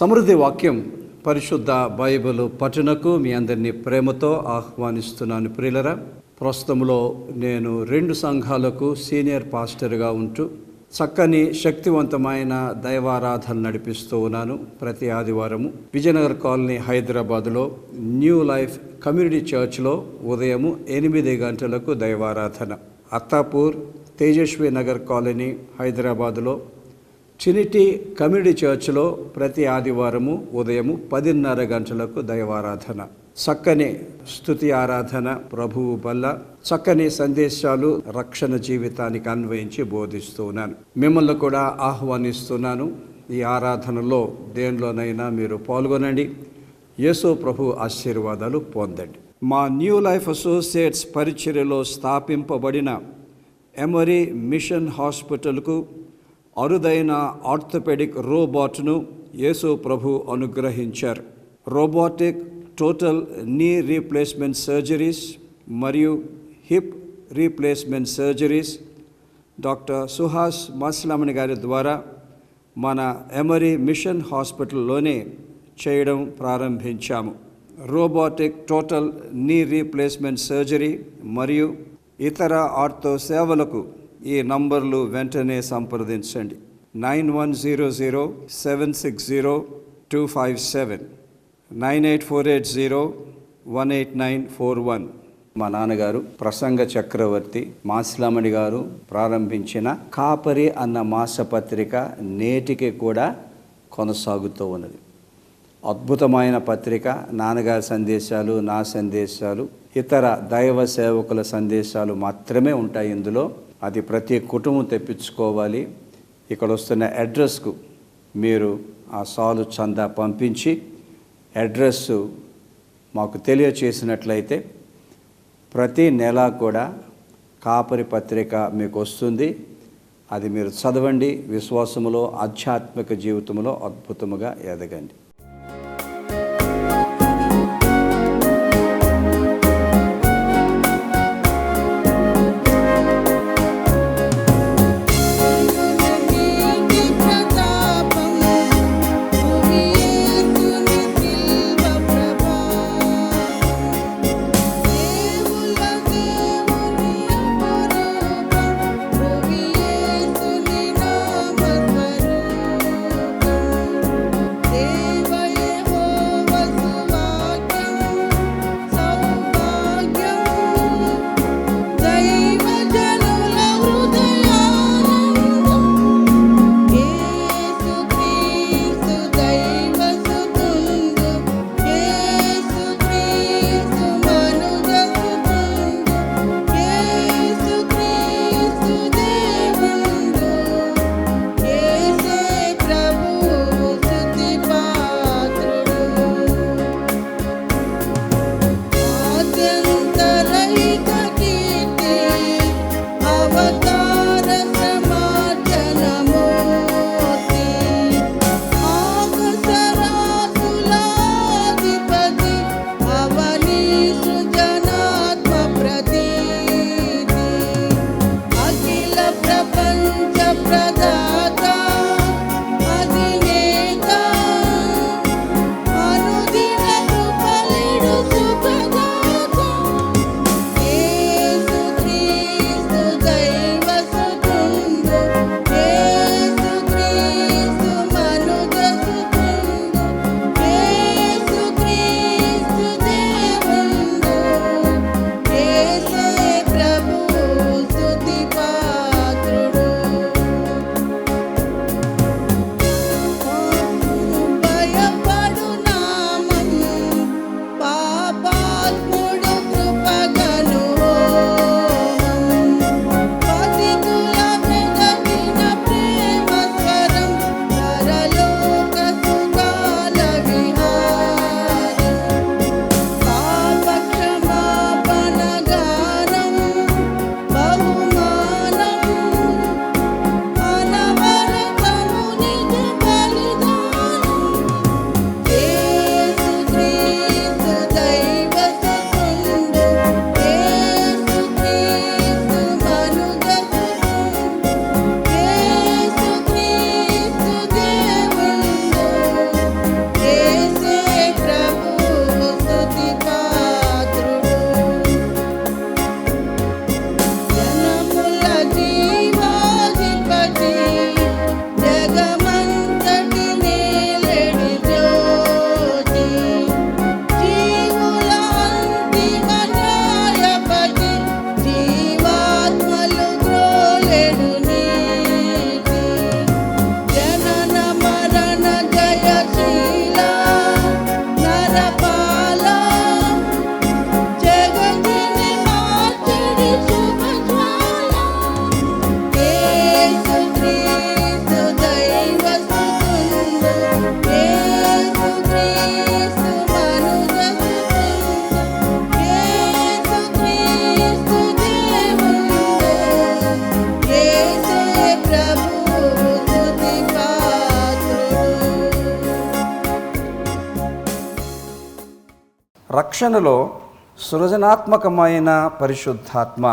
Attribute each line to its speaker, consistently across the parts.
Speaker 1: సమృద్ధి వాక్యం పరిశుద్ధ బైబిల్ పఠనకు మీ అందరినీ ప్రేమతో ఆహ్వానిస్తున్నాను. ప్రియులరా ప్రస్తుతంలో నేను రెండు సంఘాలకు సీనియర్ పాస్టర్గా ఉంటూ చక్కని శక్తివంతమైన దైవారాధన నడిపిస్తూ ఉన్నాను. ప్రతి ఆదివారము విజయనగర్ కాలనీ హైదరాబాద్లో న్యూ లైఫ్ కమ్యూనిటీ చర్చ్లో ఉదయము ఎనిమిది గంటలకు దైవారాధన. అత్తాపూర్ తేజస్వి నగర్ కాలనీ హైదరాబాద్లో ట్రినిటీ కమ్యూనిటీ చర్చ్లో ప్రతి ఆదివారము ఉదయము పదిన్నర గంటలకు దైవారాధన. చక్కని స్థుతి ఆరాధన ప్రభువు వల్ల చక్కని సందేశాలు రక్షణ జీవితానికి అన్వయించి బోధిస్తున్నాను మిమ్మల్ని కూడా ఆహ్వానిస్తున్నాను. ఈ ఆరాధనలో దేనిలోనైనా మీరు పాల్గొనండి. యేసు ప్రభు ఆశీర్వాదాలు పొందండి. మా న్యూ లైఫ్ అసోసియేట్స్ పరిచర్యలో స్థాపింపబడిన ఎమరీ మిషన్ హాస్పిటల్కు అరుదైన ఆర్థోపెడిక్ రోబోట్ను యేసు ప్రభు అనుగ్రహించారు. Robotic total knee replacement surgeries మరియు hip replacement surgeries doctor Suhas Maslamani గారి ద్వారా మన ఎమరీ మిషన్ హాస్పిటల్లోనే చేయడం ప్రారంభించాము. Robotic total knee replacement surgery మరియు ఇతర ఆర్థో సేవలకు ఈ నంబర్లు వెంటనే సంప్రదించండి. Nine one zero zero seven six zero two five seven. Nine eight four eight zero one eight nine four one. మా నాన్నగారు ప్రసంగ చక్రవర్తి మాసిలామణి గారు ప్రారంభించిన కాపరి అన్న మాసపత్రిక నేటికి కూడా కొనసాగుతూ ఉన్నది. అద్భుతమైన పత్రిక నాన్నగారి సందేశాలు నా సందేశాలు ఇతర దైవ సేవకుల సందేశాలు మాత్రమే ఉంటాయి ఇందులో. అది ప్రతి కుటుంబం తెప్పించుకోవాలి. ఇక్కడ వస్తున్న అడ్రస్కు మీరు ఆ సాలు చందా పంపించి అడ్రస్ మాకు తెలియచేసినట్లయితే ప్రతి నెల కూడా కాపరి పత్రిక మీకు వస్తుంది. అది మీరు చదవండి. విశ్వాసములో ఆధ్యాత్మిక జీవితంలో అద్భుతముగా ఎదగండి. సృజనాత్మకమైన పరిశుద్ధాత్మ.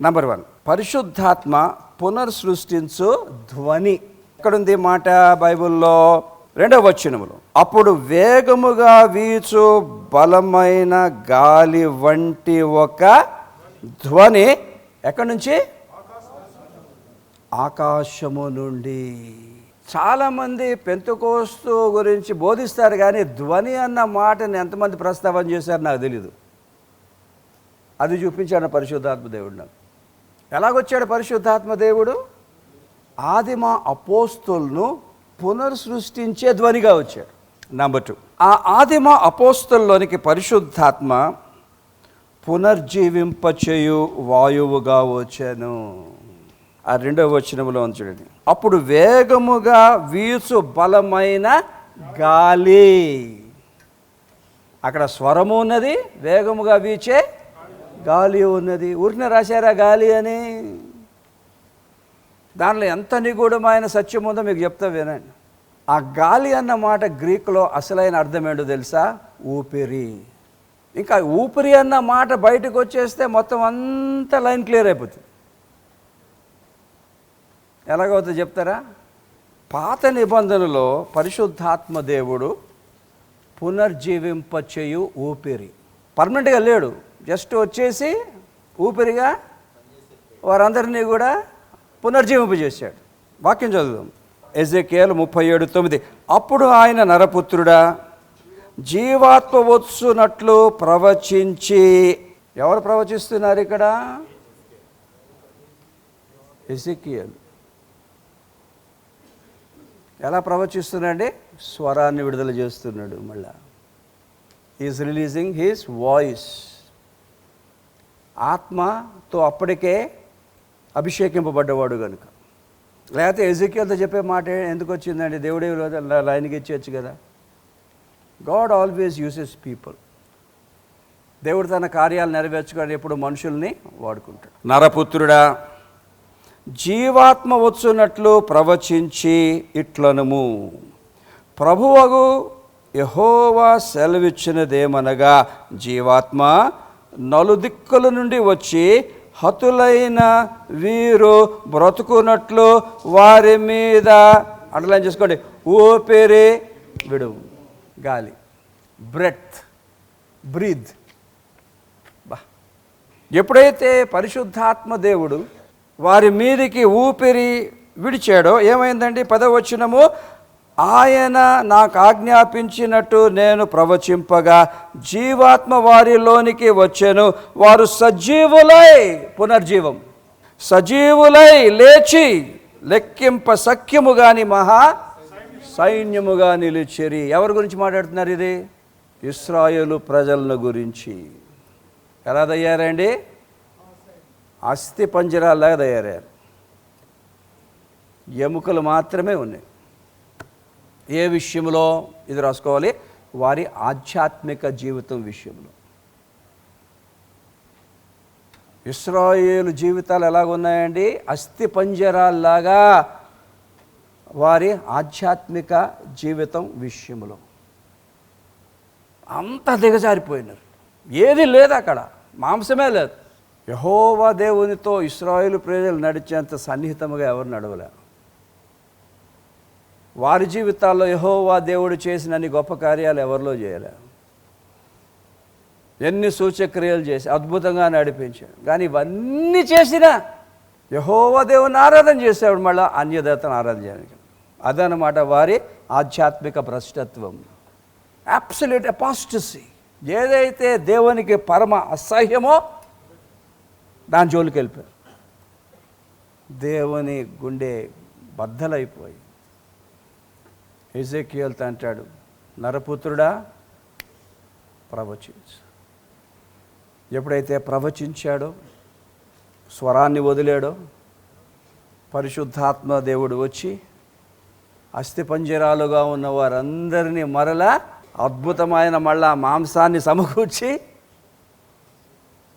Speaker 1: నంబర్ వన్ పరిశుద్ధాత్మ పునర్సృష్టించు ధ్వని. ఎక్కడుంది మాట బైబిల్లో? రెండవ వచ్చినములు అప్పుడు వేగముగా వీచు బలమైన గాలి వంటి ఒక ధ్వని ఎక్కడి నుంచి? ఆకాశము నుండి. చాలామంది పెంతుకోస్తు గురించి బోధిస్తారు కానీ ధ్వని అన్న మాటని ఎంతమంది ప్రస్తావన చేశారు నాకు తెలీదు. అది చూపించాడు పరిశుద్ధాత్మ దేవుడు నాకు. ఎలాగొచ్చాడు పరిశుద్ధాత్మ దేవుడు? ఆదిమ అపోస్తులను పునర్సృష్టించే ధ్వనిగా వచ్చాడు. నంబర్ టూ ఆ ఆదిమ అపోస్తుల్లోనికి పరిశుద్ధాత్మ పునర్జీవింపచేయు వాయువుగా వచ్చాను. ఆ రెండవ వచనంలో చూడండి. అప్పుడు వేగముగా వీచు బలమైన గాలి. అక్కడ స్వరము ఉన్నది వేగముగా వీచే గాలి ఉన్నది. ఊరిన రాశారా గాలి అని? దానిలో ఎంత నిగూఢమైన సత్యం ఉందో మీకు చెప్తా వినండి. ఆ గాలి అన్న మాట గ్రీకులో అసలైన అర్థం ఏంటో తెలుసా? ఊపిరి. ఇంకా ఊపిరి అన్న మాట బయటకు వచ్చేస్తే మొత్తం అంతా లైన్ క్లియర్ అయిపోతుంది. ఎలాగవుతుందో చెప్తారా? పాత నిబంధనలో పరిశుద్ధాత్మ దేవుడు పునర్జీవింపచేయు ఊపిరి. పర్మనెంట్గా లేడు. జస్ట్ వచ్చేసి ఊపిరిగా వారందరినీ కూడా పునర్జీవింపజేశాడు వాక్యం చదువుదాం. ఎజకేల్ ముప్పై ఏడు తొమ్మిది. అప్పుడు ఆయన నరపుత్రుడా జీవాత్మ వచ్చునట్లు ప్రవచించి ఎవరు ప్రవచిస్తున్నారు ఇక్కడ? ఎజెకియల్. ఎలా ప్రవచిస్తున్నాడండి? స్వరాన్ని విడుదల చేస్తున్నాడు మళ్ళా. ఈజ్ రిలీజింగ్ హీస్ వాయిస్ ఆత్మతో అప్పటికే అభిషేకింపబడ్డవాడు కనుక లేకపోతే ఎజికియల్తో చెప్పే మాట ఎందుకు వచ్చిందండి దేవుడే లైన్కి ఇచ్చేయచ్చు కదా. God always uses people. దేవుడు తన కార్యాలు నెరవేర్చుకొని ఎప్పుడు మనుషుల్ని వాడుకుంటాడు. నరపుత్రుడా జీవాత్మ వచ్చున్నట్లు ప్రవచించి ఇట్లనుము. ప్రభువగు యహోవా సెలవిచ్చినదేమనగా జీవాత్మ నలుదిక్కుల నుండి వచ్చి హతులైన వీరు బ్రతుకున్నట్లు వారి మీద అండర్లైన్ చేసుకోండి. ఊపిరి విడువు గాలి బ్రెత్ బ్రీద్. బా. ఎప్పుడైతే పరిశుద్ధాత్మ దేవుడు వారి మీదికి ఊపిరి విడిచాడో ఏమైందండి? పదవచనము ఆయన నాకు ఆజ్ఞాపించినట్టు నేను ప్రవచింపగా జీవాత్మ వారిలోనికి వచ్చాను. వారు సజీవులై పునర్జీవం. సజీవులై లేచి లెక్కింప సఖ్యము గాని మహా సైన్యముగా నిలిచిరి. ఎవరి గురించి మాట్లాడుతున్నారు ఇది? ఇస్రాయేలు ప్రజలను గురించి. ఎలా తయారండి? అస్థి పంజరాలాగా తయారయ్యారు. ఎముకలు మాత్రమే ఉన్నాయి. ఏ విషయంలో ఇది రాసుకోవాలి? వారి ఆధ్యాత్మిక జీవితం విషయంలో ఇస్రాయేలు జీవితాలు ఎలాగున్నాయండి? అస్థి పంజరాల్లాగా వారి ఆధ్యాత్మిక జీవితం విషయంలో అంత దిగజారిపోయినారు. ఏది లేదు అక్కడ. మాంసమే లేదు. యహోవా దేవునితో ఇస్రాయేలు ప్రజలు నడిచేంత సన్నిహితంగా ఎవరు నడవలేరు వారి జీవితాల్లో యహోవా దేవుడు చేసిన అన్ని గొప్ప కార్యాలు ఎవరిలో చేయలే? ఎన్ని సూచక్రియలు చేసి అద్భుతంగా నడిపించాడు. కానీ ఇవన్నీ చేసినా యహోవా దేవుని ఆరాధన చేసేవాడు మళ్ళీ అన్యదేవతను ఆరాధన చేయడానికి. అదనమాట వారి ఆధ్యాత్మిక భ్రష్టత్వం. అబ్సల్యూట్ అపాస్టసీ ఏదైతే దేవునికి పరమ అసహ్యమో దాని జోలికి వెళ్ళిపోయారు దేవుని గుండె బద్దలైపోయి ఎజేకియల్తో అంటాడు నరపుత్రుడా ప్రవచించు. ఎప్పుడైతే ప్రవచించాడో స్వరాన్ని వదిలాడో పరిశుద్ధాత్మ దేవుడు వచ్చి అస్థిపంజరాలుగా ఉన్న వారందరినీ మరలా అద్భుతమైన మళ్ళా మాంసాన్ని సమకూర్చి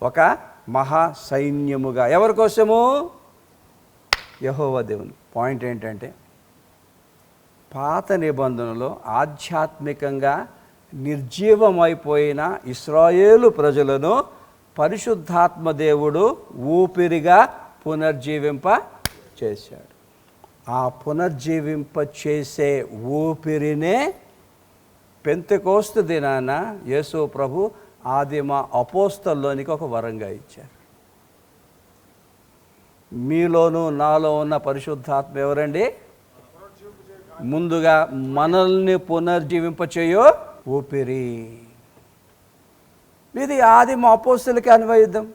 Speaker 1: ఒక మహా సైన్యముగా. ఎవరి కోసము? యహోవ దేవుని. పాయింట్ ఏంటంటే పాత నిబంధనలో ఆధ్యాత్మికంగా నిర్జీవమైపోయిన ఇస్రాయేలు ప్రజలను పరిశుద్ధాత్మ దేవుడు ఊపిరిగా పునర్జీవింప చేశాడు. ఆ పునర్జీవింప చేసే ఊపిరినే పెంతకోస్తు దినాన యేసు ప్రభు ఆదిమ అపోస్తల్లోనికి ఒక వరంగా ఇచ్చారు. మీలోనూ నాలో ఉన్న పరిశుద్ధాత్మ ఎవరండి? ముందుగా మనల్ని పునర్జీవింపచేయో ఊపిరి. ఇది ఆది మా అపోస్తులకి అన్వయిద్దాం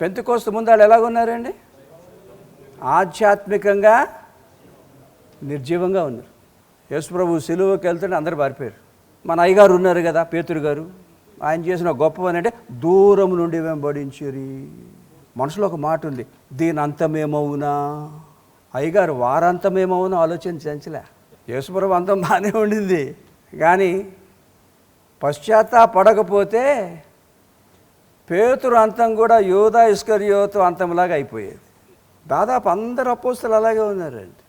Speaker 1: పెంతకోస్తు ముందు వాళ్ళు ఎలాగున్నారండి ఆధ్యాత్మికంగా నిర్జీవంగా ఉన్నారు. యేసుప్రభు సిలువకి వెళ్తుంటే అందరు పారిపోయారు. మన అయ్యగారు ఉన్నారు కదా పేతురు గారు. ఆయన చేసిన గొప్ప పని అంటే దూరం నుండి వెంబడించిరి. మనసులో ఒక మాట ఉంది దీని అంతమేమవునా అయ్యగారు వారంతమేమవునా? ఆలోచన చెంచలే యేసుప్రభు అంతం బాగానే ఉండింది. కానీ పశ్చాత్తాపడకపోతే పేతురు అంతం కూడా యోధా ఇస్కరియోతు అంతంలాగా అయిపోయేది. దాదాపు అందరు అపోస్తులు అలాగే ఉన్నారండి.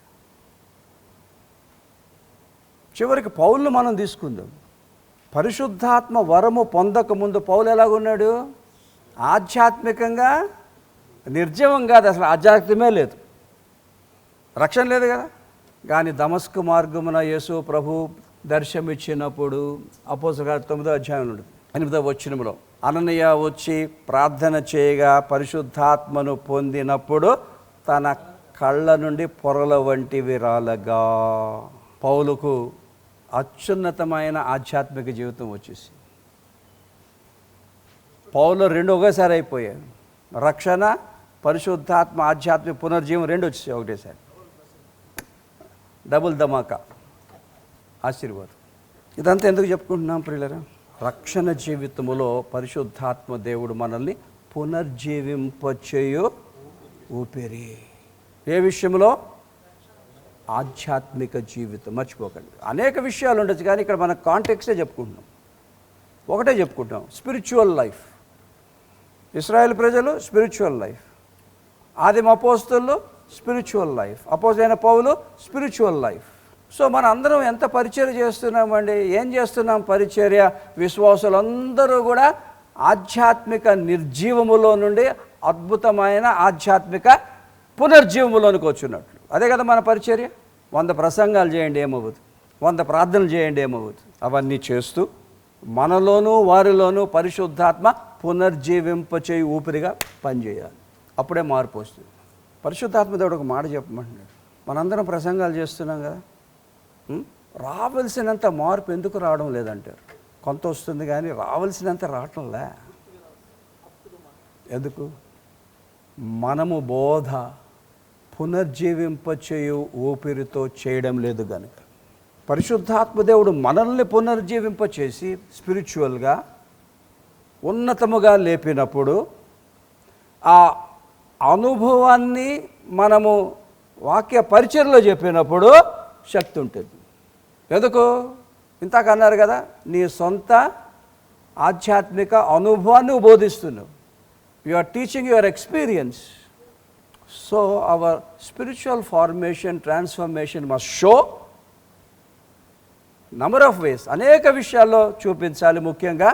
Speaker 1: చివరికి పౌలు మనం తీసుకుందాం. పరిశుద్ధాత్మ వరము పొందక ముందు పౌలు ఎలాగున్నాడు? ఆధ్యాత్మికంగా నిర్జీవం కాదు అసలు ఆధ్యాత్మే లేదు. రక్షణ లేదు కదా? కానీ దమస్కు మార్గమున యేసు ప్రభు దర్శనమిచ్చినప్పుడు అపోస తొమ్మిదో అధ్యాయం ఎనిమిదో వచ్చినములో అననయ్య వచ్చి ప్రార్థన చేయగా పరిశుద్ధాత్మను పొందినప్పుడు తన కళ్ళ నుండి పొరల వంటి విరాలగా. పౌలుకు అత్యున్నతమైన ఆధ్యాత్మిక జీవితం వచ్చేసి పౌలు రెండు ఒకేసారి అయిపోయాయి రక్షణ పరిశుద్ధాత్మ ఆధ్యాత్మిక పునర్జీవం రెండు వచ్చేసాయి ఒకటేసారి. డబుల్ ధమాకా. ఆశీర్వాదం. ఇదంతా ఎందుకు చెప్పుకుంటున్నాం ప్రియులరా? రక్షణ జీవితములో పరిశుద్ధాత్మ దేవుడు మనల్ని పునర్జీవింపచేయు ఊపిరి. ఏ విషయంలో? ఆధ్యాత్మిక జీవితం. మర్చిపోకండి. అనేక విషయాలు ఉండొచ్చు కానీ ఇక్కడ మన కాంటెక్స్టే చెప్పుకుంటున్నాం. ఒకటే చెప్పుకుంటాం స్పిరిచువల్ లైఫ్. ఇస్రాయేల్ ప్రజలు స్పిరిచువల్ లైఫ్. ఆదిమ అపోస్తులు స్పిరిచువల్ లైఫ్ అపోజ్ అయిన పౌలు స్పిరిచువల్ లైఫ్ సో మన అందరం ఎంత పరిచర్య చేస్తున్నామండి? ఏం చేస్తున్నాం? పరిచర్య విశ్వాసులందరూ కూడా ఆధ్యాత్మిక నిర్జీవములో నుండి అద్భుతమైన ఆధ్యాత్మిక పునర్జీవములోనికి వచ్చినట్లు. అదే కదా మన పరిచర్య? వంద ప్రసంగాలు చేయండి ఏమవుతుంది వంద ప్రార్థనలు చేయండి ఏమవుతుంది అవన్నీ చేస్తూ మనలోనూ వారిలోనూ పరిశుద్ధాత్మ పునర్జీవింపచేయి ఊపిరిగా పనిచేయాలి. అప్పుడే మార్పు వస్తుంది. దేవుడు ఒక మాట చెప్పమంటున్నాడు. మనందరం ప్రసంగాలు చేస్తున్నాం కదా. రావలసినంత మార్పు ఎందుకు రావడం లేదంటారు. కొంత వస్తుంది కానీ రావలసినంత రావటంలే ఎందుకు? మనము బోధ పునర్జీవింపచేయు ఊపిరితో చేయడం లేదు గనుక. పరిశుద్ధాత్మదేవుడు మనల్ని పునర్జీవింపచేసి స్పిరిచువల్గా ఉన్నతముగా లేపినప్పుడు ఆ అనుభవాన్ని మనము వాక్య పరిచయలో చెప్పినప్పుడు శక్తి ఉంటుంది. ఎందుకు? ఇంతాక అన్నారు కదా నీ సొంత ఆధ్యాత్మిక అనుభవాన్ని బోధిస్తున్నావు. You are teaching your experience so our spiritual formation transformation must show number of ways అనేక విషయాల్లో చూపించాలి ముఖ్యంగా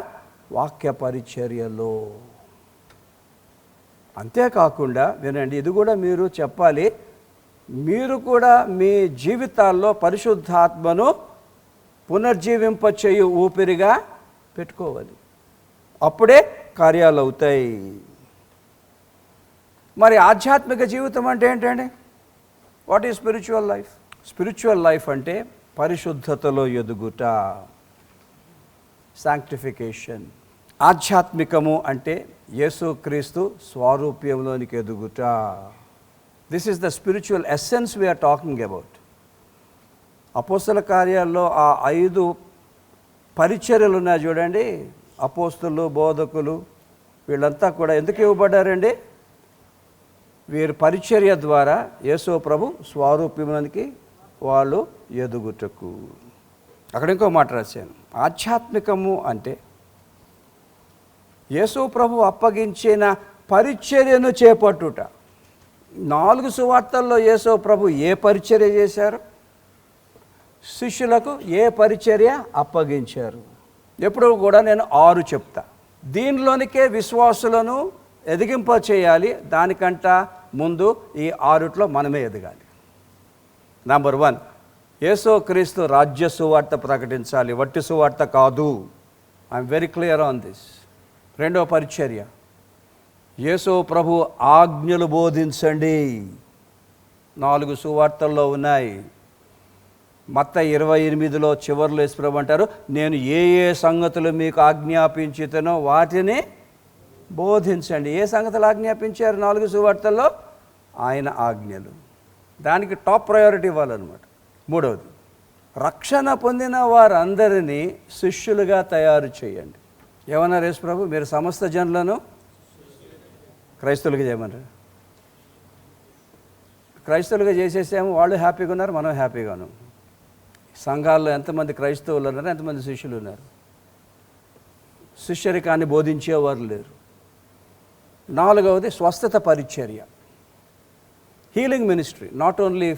Speaker 1: వాక్య పరిచర్యలో. అంతేకాకుండా వినండి ఇది కూడా మీరు చెప్పాలి మీరు కూడా మీ జీవితాల్లో పరిశుద్ధాత్మను పునర్జీవింపచేయు ఊపిరిగా పెట్టుకోవాలి. అప్పుడే కార్యాలు అవుతాయి. మరి ఆధ్యాత్మిక జీవితం అంటే ఏంటండి? What is spiritual life spiritual life అంటే పరిశుద్ధతలో ఎదుగుట సాంక్టిఫికేషన్ ఆధ్యాత్మికము అంటే యేసుక్రీస్తు స్వారూప్యంలోనికి ఎదుగుట. This is the spiritual essence we're talking about అపోస్తల కార్యాల్లో ఆ ఐదు పరిచర్యలు ఉన్నాయి చూడండి. అపోస్తులు బోధకులు వీళ్ళంతా కూడా ఎందుకు ఇవ్వబడ్డారండి? వీరి పరిచర్య ద్వారా యేసో ప్రభు స్వారూప్యమునికి వాళ్ళు ఎదుగుటకు. అక్కడ ఇంకో మాట రాశాను. ఆధ్యాత్మికము అంటే యేసు ప్రభు అప్పగించిన పరిచర్యను చేపట్టుట. నాలుగు సువార్తల్లో యేసు ప్రభు ఏ పరిచర్య చేశారు? శిష్యులకు ఏ పరిచర్య అప్పగించారు? ఎప్పుడు కూడా నేను ఆరు చెప్తా. దీనిలోనికే విశ్వాసులను ఎదిగింప చేయాలి. దానికంట ముందు ఈ ఆరుట్లో మనమే ఎదగాలి. నంబర్ వన్ యేసో క్రీస్తు రాజ్య సువార్త ప్రకటించాలి. వట్టి సువార్త కాదు. I'm very clear on this రెండవ పరిచర్య. యేసు ప్రభు ఆజ్ఞలు బోధించండి. నాలుగు సువార్తల్లో ఉన్నాయి. మత్త ఇరవై ఎనిమిదిలో చివరిలో యేసుప్రభు అంటారు నేను ఏ ఏ సంగతులు మీకు ఆజ్ఞాపించుతానో వాటిని బోధించండి. ఏ సంగతులు ఆజ్ఞాపించారు నాలుగు సువార్తల్లో? ఆయన ఆజ్ఞలు. దానికి టాప్ ప్రయారిటీ ఇవ్వాలన్నమాట. మూడవది రక్షణ పొందిన వారందరినీ శిష్యులుగా తయారు చేయండి. ఏమన్నారు యేసు ప్రభు? మీరు సమస్త జనులను క్రైస్తవులుగా చేయమన్నారు. క్రైస్తవులుగా చేసేసాము వాళ్ళు హ్యాపీగా ఉన్నారు మనం హ్యాపీగా ఉన్నాం. సంఘాల్లో ఎంతమంది క్రైస్తవులు ఉన్నారు ఎంతమంది శిష్యులు ఉన్నారు. శిష్యరికాన్ని బోధించేవారు లేరు. నాలుగవది స్వస్థత పరిచర్య. Healing ministry not only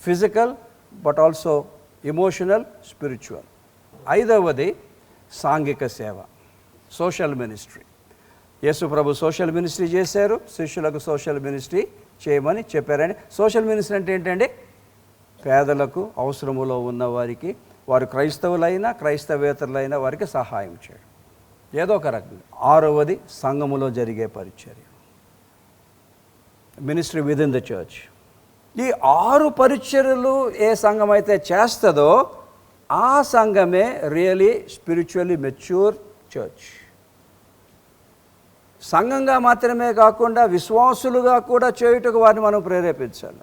Speaker 1: physical but also emotional spiritual ఐదవది సాంఘిక సేవ. Social ministry. యేసు ప్రభు సోషల్ మినిస్ట్రీ చేశారు శిష్యులకు సోషల్ మినిస్ట్రీ చేయమని చెప్పారండి సోషల్ మినిస్ట్రీ అంటే ఏంటండి? పేదలకు అవసరములో ఉన్న వారికి వారు క్రైస్తవులైనా క్రైస్తవేతరులైనా వారికి సహాయం చేయడం. ఏదో ఒక రకంగా. ఆరవది సంఘములో జరిగే పరిచర్య. Ministry with in the church. ఈ ఆరు పరిచర్యలు ఏ సంఘం అయితే చేస్తుందో ఆ సంఘమే రియలీ స్పిరిచువల్లీ మెచ్యూర్ చర్చ్ సంఘంగా మాత్రమే కాకుండా విశ్వాసులుగా కూడా చేయుటకు వారిని మనం ప్రేరేపించాలి.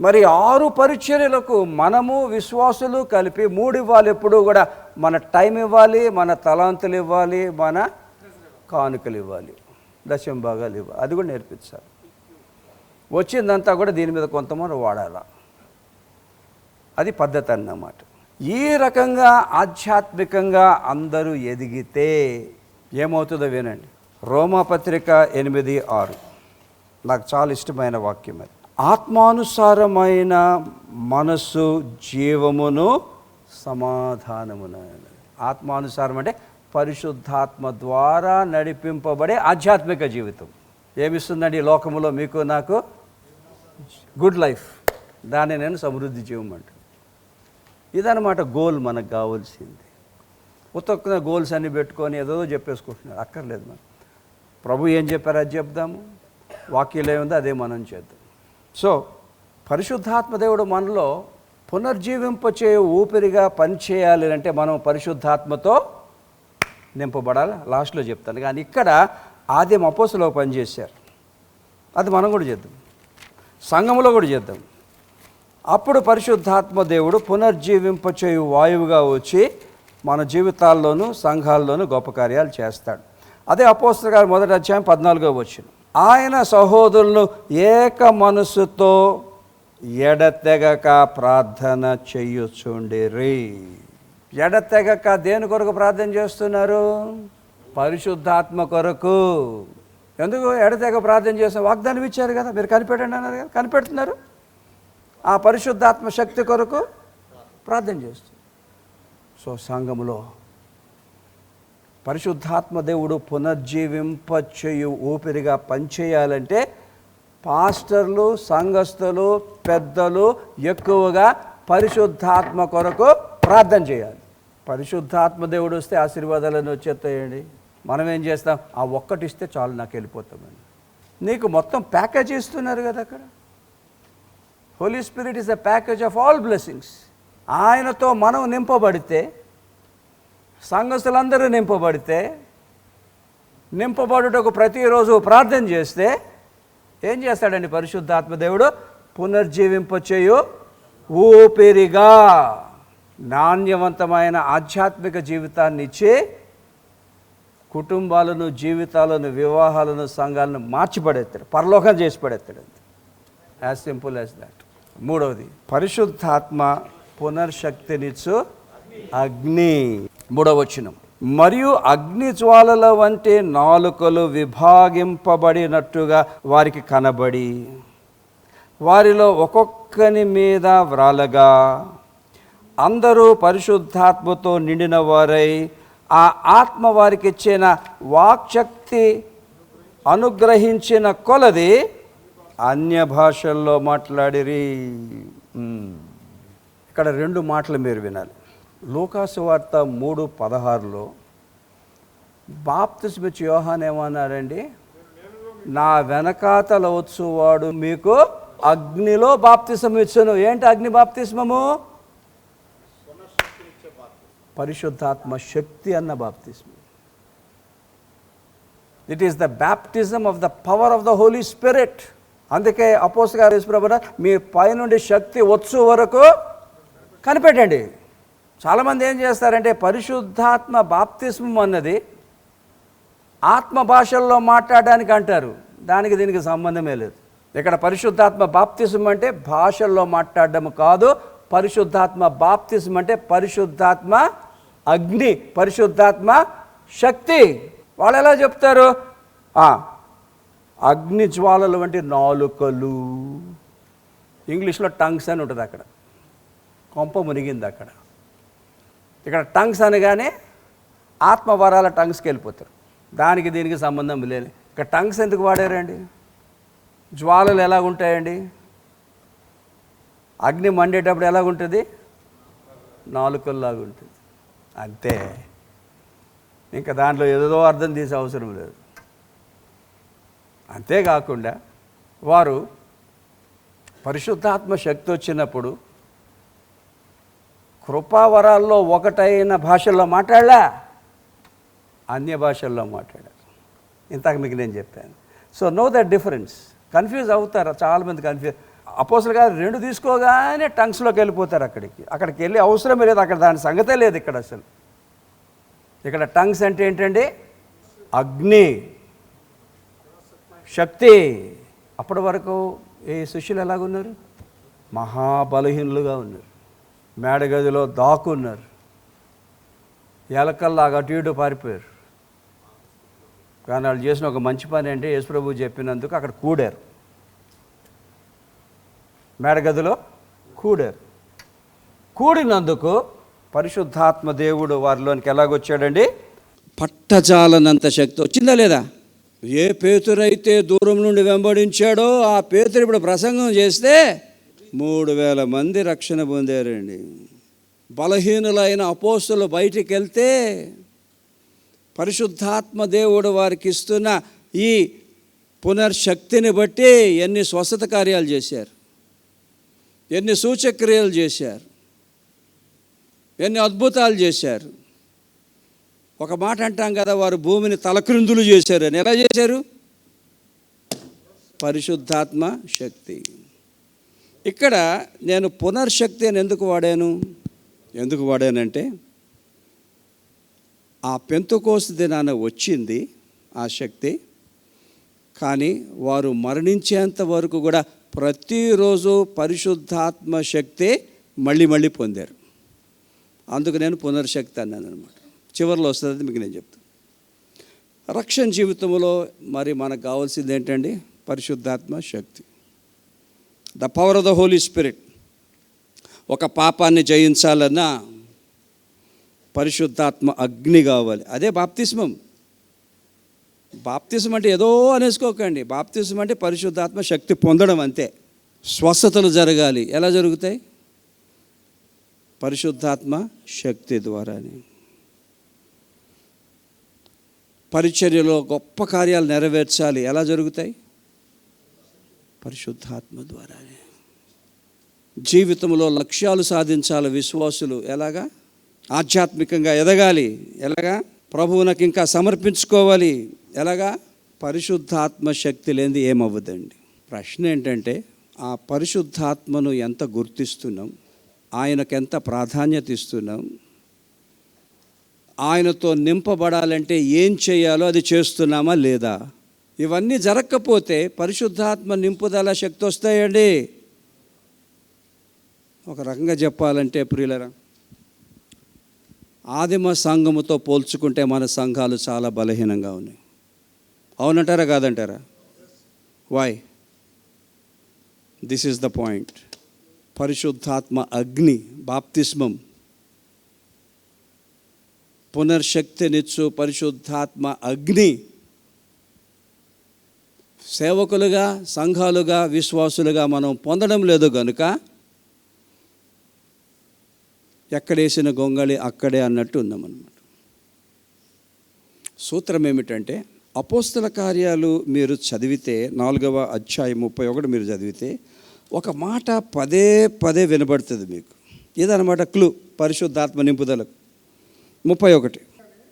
Speaker 1: మరి ఆరు పరిచర్యలకు మనము విశ్వాసులు కలిపి మూడు ఇవ్వాలి. ఎప్పుడూ కూడా మన టైం ఇవ్వాలి మన తలాంతులు ఇవ్వాలి మన కానుకలు ఇవ్వాలి దశం భాగాలు ఇవ్వాలి. అది కూడా నేర్పించాలి. వచ్చిందంతా కూడా దీని మీద కొంతమంది వాడాల. అది పద్ధతి అన్నమాట. ఈ రకంగా ఆధ్యాత్మికంగా అందరూ ఎదిగితే ఏమవుతుందో వినండి. రోమపత్రిక ఎనిమిది ఆరు. నాకు చాలా ఇష్టమైన వాక్యం అది. ఆత్మానుసారమైన మనస్సు జీవమును సమాధానమును. ఆత్మానుసారం అంటే పరిశుద్ధాత్మ ద్వారా నడిపింపబడే ఆధ్యాత్మిక జీవితం. ఏమిస్తుందండి ఈ లోకములో మీకు నాకు? గుడ్ లైఫ్ దాన్ని నేను సమృద్ధి చేయమంట. ఇదన్నమాట గోల్ మనకు కావాల్సింది. ఉత్తక్కున గోల్స్ అన్ని పెట్టుకొని ఏదో చెప్పేసుకుంటున్నారు. అక్కర్లేదు మనం. ప్రభు ఏం చెప్పారో అది చెప్దాము. వాక్యం ఏముందో అదే మనం చేద్దాం. సో పరిశుద్ధాత్మ దేవుడు మనలో పునర్జీవింపచే ఊపిరిగా పనిచేయాలి అంటే మనం పరిశుద్ధాత్మతో నింపబడాలి? లాస్ట్లో చెప్తాను. కానీ ఇక్కడ ఆది అపోసులో పనిచేశారు. అది మనం కూడా చేద్దాం. సంఘంలో కూడా చేద్దాం. అప్పుడు పరిశుద్ధాత్మ దేవుడు పునర్జీవింపచేయు వాయువుగా వచ్చి మన జీవితాల్లోనూ సంఘాల్లోనూ గొప్ప కార్యాలు చేస్తాడు. అదే అపోస్తల గారు మొదటి అధ్యాయం పద్నాలుగో వచ్చిన ఆయన సహోదరులను ఏక మనసుతో ఎడతెగక ప్రార్థన చెయ్యుచుండిరి ఎడతెగక దేని కొరకు ప్రార్థన చేస్తున్నారు? పరిశుద్ధాత్మ కొరకు. ఎందుకు ఎడతెగ ప్రార్థన చేస్తున్నారు? వాగ్దానం ఇచ్చారు కదా మీరు కనిపెట్టండి అన్నారు కదా కనిపెడుతున్నారు. ఆ పరిశుద్ధాత్మ శక్తి కొరకు ప్రార్థన చేస్తుంది. సో సంఘములో పరిశుద్ధాత్మ దేవుడు పునర్జీవింపచేయు ఊపిరిగా పనిచేయాలంటే పాస్టర్లు సంఘస్థులు పెద్దలు ఎక్కువగా పరిశుద్ధాత్మ కొరకు ప్రార్థన చేయాలి. పరిశుద్ధాత్మ దేవుడు వస్తే ఆశీర్వాదాలను వచ్చేస్తాయండి. మనం ఏం చేస్తాం? ఆ ఒక్కటిస్తే చాలు నాకు వెళ్ళిపోతామండి నీకు మొత్తం ప్యాకేజ్ ఇస్తున్నారు కదా అక్కడ. Holy spirit is the package of all blessings ఆయనతో మనం నింపబడితే సంఘస్థులందరూ నింపబడితే నింపబడుటకు ప్రతిరోజు ప్రార్థన చేస్తే ఏం చేస్తాడండి పరిశుద్ధాత్మ దేవుడు? పునర్జీవింపచేయు ఊపిరిగా నాణ్యవంతమైన ఆధ్యాత్మిక జీవితాన్ని ఇచ్చి కుటుంబాలను జీవితాలను వివాహాలను సంఘాలను మార్చి పడేస్తాడు పరలోకం చేసి పడేస్తాడు యాజ్ సింపుల్ యాజ్ దాట్ మూడవది పరిశుద్ధాత్మ పునర్శక్తినిచ్చు అగ్ని. మూడవ వచనం మరియు అగ్ని జ్వాలల వంటి నాలుకలు విభాగింపబడినట్టుగా వారికి కనబడి వారిలో ఒక్కొక్కని మీద వ్రాలగా. అందరూ పరిశుద్ధాత్మతో నిండిన వారై ఆ ఆత్మ వారికి ఇచ్చిన వాక్శక్తి అనుగ్రహించిన కొలది అన్య భాషల్లో మాట్లాడిరి. ఇక్కడ రెండు మాటలు మీరు వినాలి. లూకాసు వార్త మూడు పదహారులో బాప్తిస్మిచ్ యోహాన్ ఏమన్నారండి నా వెనకాతల వచ్చువాడు మీకు అగ్నిలో బాప్తిసం ఇచ్చును. ఏంటి అగ్ని బాప్తిస్మము? పరిశుద్ధాత్మ శక్తి అన్న బాప్తిస్మ it is the baptism of the power of the holy spirit అందుకే అపోస్ గారు యేసుప్రభున మీ పైనుండి శక్తి వచ్చు వరకు కనిపెట్టండి. చాలామంది ఏం చేస్తారంటే పరిశుద్ధాత్మ బాప్తిస్మం అన్నది ఆత్మ భాషల్లో మాట్లాడడానికి అంటారు. దానికి దీనికి సంబంధమే లేదు. ఇక్కడ పరిశుద్ధాత్మ బాప్తిసం అంటే భాషల్లో మాట్లాడడం కాదు పరిశుద్ధాత్మ బాప్తిసం అంటే పరిశుద్ధాత్మ అగ్ని పరిశుద్ధాత్మ శక్తి. వాళ్ళు ఎలా చెప్తారు? అగ్ని జ్వాలలు వంటి నాలుకలు. ఇంగ్లీష్లో టంగ్స్ అని ఉంటుంది అక్కడ. కొంప మునిగింది అక్కడ. ఇక్కడ టంగ్స్ అనగానే ఆత్మవరాల టంగ్స్కి వెళ్ళిపోతారు. దానికి దీనికి సంబంధం లేదు ఇక్కడ టంగ్స్ ఎందుకు వాడారండి? జ్వాలలు ఎలా ఉంటాయండి? అగ్ని మండేటప్పుడు ఎలాగుంటుంది నాలుకల్లాగా ఉంటుంది. అంతే. ఇంకా దాంట్లో ఏదో అర్థం తీసే అవసరం లేదు. అంతేకాకుండా వారు పరిశుద్ధాత్మ శక్తి వచ్చినప్పుడు కృపావరాల్లో ఒకటైన భాషల్లో మాట్లాడలా అన్య భాషల్లో మాట్లాడారు. ఇంతకు మీకు నేను చెప్పాను. So know that difference confuse అవుతారు. చాలామంది కన్ఫ్యూజ్ అపోసలు గారు రెండు తీసుకోగానే టంగ్స్లోకి వెళ్ళిపోతారు అక్కడికి. అక్కడికి వెళ్ళి అవసరమే లేదు. అక్కడ దాని సంగతే లేదు ఇక్కడ అసలు. ఇక్కడ టంగ్స్ అంటే ఏంటండి? అగ్ని. శక్తి. అప్పటి వరకు ఏ శిష్యులు ఎలాగున్నారు? మహాబలహీనులుగా ఉన్నారు. మేడగదిలో దాక్కున్నారు. ఎలకల్లాగా అటు ఇటు పారిపోయారు. కానీ వాళ్ళు చేసిన ఒక మంచి పని అంటే యేసుప్రభు చెప్పినందుకు అక్కడ కూడారు. మేడగదిలో కూడారు. కూడినందుకు పరిశుద్ధాత్మ దేవుడు వారిలోనికి ఎలాగొచ్చాడండి? పట్టజాలనంత శక్తి వచ్చిందా లేదా? ఏ పేతురైతే దూరం నుండి వెంబడించాడో ఆ పేతురు ఇప్పుడు ప్రసంగం చేస్తే మూడు వేల మంది రక్షణ పొందారండి. బలహీనులైన అపోస్తులు బయటికి వెళ్తే పరిశుద్ధాత్మ దేవుడు వారికి ఇస్తున్న ఈ పునర్శక్తిని బట్టి ఎన్ని స్వస్థత కార్యాలు చేశారు. ఎన్ని సూచక్రియలు చేశారు. ఎన్ని అద్భుతాలు చేశారు. ఒక మాట అంటాం కదా వారు భూమిని తలక్రిందులు చేశారు అని. ఎలా చేశారు? పరిశుద్ధాత్మ శక్తి. ఇక్కడ నేను పునర్శక్తి అని ఎందుకు వాడాను? ఎందుకు వాడానంటే ఆ పెంతుకోసు దినాన వచ్చింది ఆ శక్తి కానీ వారు మరణించేంత వరకు కూడా ప్రతిరోజు పరిశుద్ధాత్మ శక్తి మళ్ళీ మళ్ళీ పొందారు. అందుకు నేను పునర్శక్తి అన్నాను అనమాట చివరిలో వస్తుంది మీకు నేను చెప్తాను రక్షణ జీవితంలో మరి మనకు కావాల్సింది ఏంటండి? పరిశుద్ధాత్మ శక్తి. The power of the holy spirit. ఒక పాపాన్ని జయించాలన్నా పరిశుద్ధాత్మ అగ్ని కావాలి. అదే బాప్తిస్మం. బాప్తిజం అంటే ఏదో అనేసుకోకండి. బాప్తిజం అంటే పరిశుద్ధాత్మ శక్తి పొందడం అంతే. స్వస్థతలు జరగాలి. ఎలా జరుగుతాయి? పరిశుద్ధాత్మ శక్తి ద్వారానే. పరిచర్యలో గొప్ప కార్యాలు నెరవేర్చాలి. ఎలా జరుగుతాయి? పరిశుద్ధాత్మ ద్వారానే. జీవితంలో లక్ష్యాలు సాధించాలి విశ్వాసులు. ఎలాగా? ఆధ్యాత్మికంగా ఎదగాలి. ఎలాగా? ప్రభువునకు ఇంకా సమర్పించుకోవాలి. ఎలాగా? పరిశుద్ధాత్మ శక్తి లేనిది ఏమవ్వదండి. ప్రశ్న ఏంటంటే ఆ పరిశుద్ధాత్మను ఎంత గుర్తిస్తున్నాం? ఆయనకు ఎంత ప్రాధాన్యత ఇస్తున్నాం? ఆయనతో నింపబడాలంటే ఏం చేయాలో అది చేస్తున్నామా లేదా? ఇవన్నీ జరగకపోతే పరిశుద్ధాత్మ నింపుదల శక్తి వస్తాయండి. ఒక రకంగా చెప్పాలంటే ప్రియులరా ఆదిమ సంఘముతో పోల్చుకుంటే మన సంఘాలు చాలా బలహీనంగా ఉన్నాయి. అవునంటారా కాదంటారా? Why this is the point పరిశుద్ధాత్మ అగ్ని బాప్తిస్మం పునర్శక్తినిచ్చు పరిశుద్ధాత్మ అగ్ని సేవకులుగా సంఘాలుగా విశ్వాసులుగా మనం పొందడం లేదు కనుక ఎక్కడేసిన గొంగళి అక్కడే అన్నట్టు ఉందామన్నమాట సూత్రం ఏమిటంటే అపోస్తల కార్యాలు మీరు చదివితే నాలుగవ అధ్యాయం ముప్పై ఒకటి మీరు చదివితే ఒక మాట పదే పదే వినబడుతుంది మీకు. ఇదనమాట క్లూ పరిశుద్ధాత్మ నింపుదలకు. ముప్పై ఒకటి.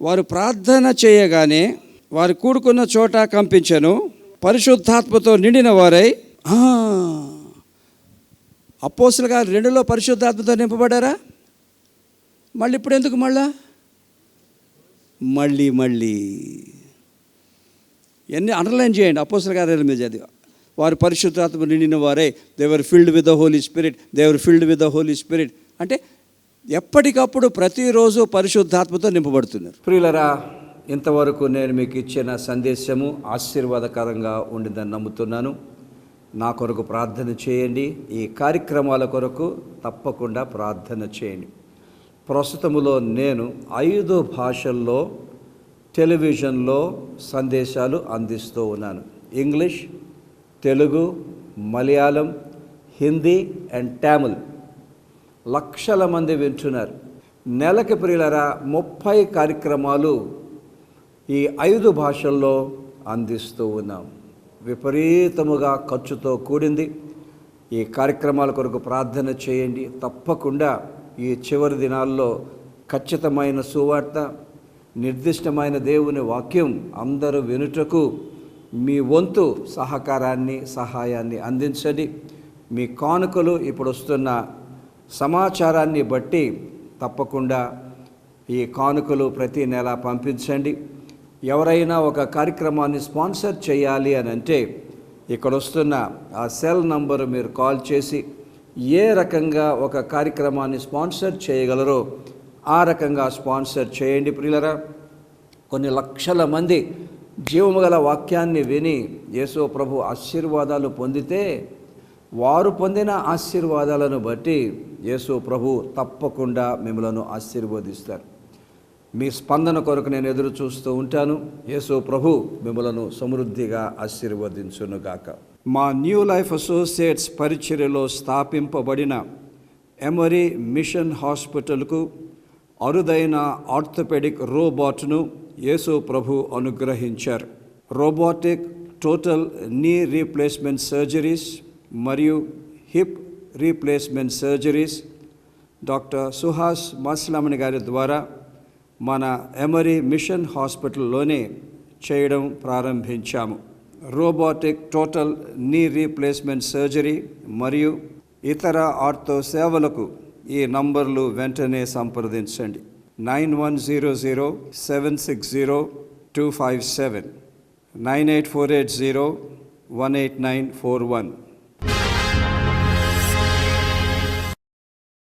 Speaker 1: వారు ప్రార్థన చేయగానే వారు కూడుకున్న చోట కంపించను పరిశుద్ధాత్మతో నిండిన వారై "ఆ, గారు రెండులో పరిశుద్ధాత్మతో నింపబడారా మళ్ళీ ఇప్పుడు ఎందుకు మళ్ళా? మళ్ళీ మళ్ళీ. ఎన్ని అండర్లైన్ చేయండి అపోసల గారు మీద చదివా వారు పరిశుద్ధాత్మ నిండిన వారే they were filled with the holy spirit they were filled with the holy spirit అంటే ఎప్పటికప్పుడు ప్రతిరోజు పరిశుద్ధాత్మతో నింపబడుతున్నారు. ప్రియులరా ఇంతవరకు నేను మీకు ఇచ్చిన సందేశము ఆశీర్వాదకరంగా ఉండిందని నమ్ముతున్నాను. నా కొరకు ప్రార్థన చేయండి. ఈ కార్యక్రమాల కొరకు తప్పకుండా ప్రార్థన చేయండి. ప్రస్తుతములో నేను ఐదు భాషల్లో టెలివిజన్లో సందేశాలు అందిస్తూ ఉన్నాను. English Telugu Malayalam Hindi and Tamil. లక్షల మంది వింటున్నారు. నెలకి ప్రియులరా ముప్పై కార్యక్రమాలు ఈ ఐదు భాషల్లో అందిస్తూ ఉన్నాం. విపరీతముగా ఖర్చుతో కూడింది. ఈ కార్యక్రమాల కొరకు ప్రార్థన చేయండి. తప్పకుండా ఈ చివరి దినాల్లో ఖచ్చితమైన సువార్త నిర్దిష్టమైన దేవుని వాక్యం అందరూ వినుటకు మీ వంతు సహకారాన్ని సహాయాన్ని అందించండి. మీ కానుకలు ఇప్పుడు వస్తున్న సమాచారాన్ని బట్టి తప్పకుండా ఈ కానుకలు ప్రతి నెల పంపించండి. ఎవరైనా ఒక కార్యక్రమాన్ని స్పాన్సర్ చేయాలి అని అంటే ఇక్కడ వస్తున్న ఆ సెల్ నంబరు మీరు కాల్ చేసి ఏ రకంగా ఒక కార్యక్రమాన్ని స్పాన్సర్ చేయగలరో ఆ రకంగా స్పాన్సర్ చేయండి ప్రియులరా. కొన్ని లక్షల మంది జీవము గల వాక్యాన్ని విని యేసో ప్రభు ఆశీర్వాదాలు పొందితే వారు పొందిన ఆశీర్వాదాలను బట్టి యేసు ప్రభు తప్పకుండా మిమ్మలను ఆశీర్వదిస్తారు. మీ స్పందన కొరకు నేను ఎదురు చూస్తూ ఉంటాను. యేసు ప్రభు మిమ్మలను సమృద్ధిగా ఆశీర్వదించునుగాక. మా న్యూ లైఫ్ అసోసియేట్స్ పరిచర్యలో స్థాపింపబడిన ఎమరీ మిషన్ హాస్పిటల్కు అరుదైన ఆర్థోపెడిక్ రోబోట్ను యేసు ప్రభు అనుగ్రహించారు. Robotic total knee replacement surgeries మరియు hip replacement surgeries doctor Suhas Maslamani గారి ద్వారా మన ఎమరీ మిషన్ హాస్పిటల్లోనే చేయడం ప్రారంభించాము. Robotic total knee replacement surgery మరియు ఇతర ఆర్థో సేవలకు ఈ నంబర్లు వెంటనే సంప్రదించండి. Nine one zero zero seven six zero two five seven nine eight four eight zero one eight nine four one.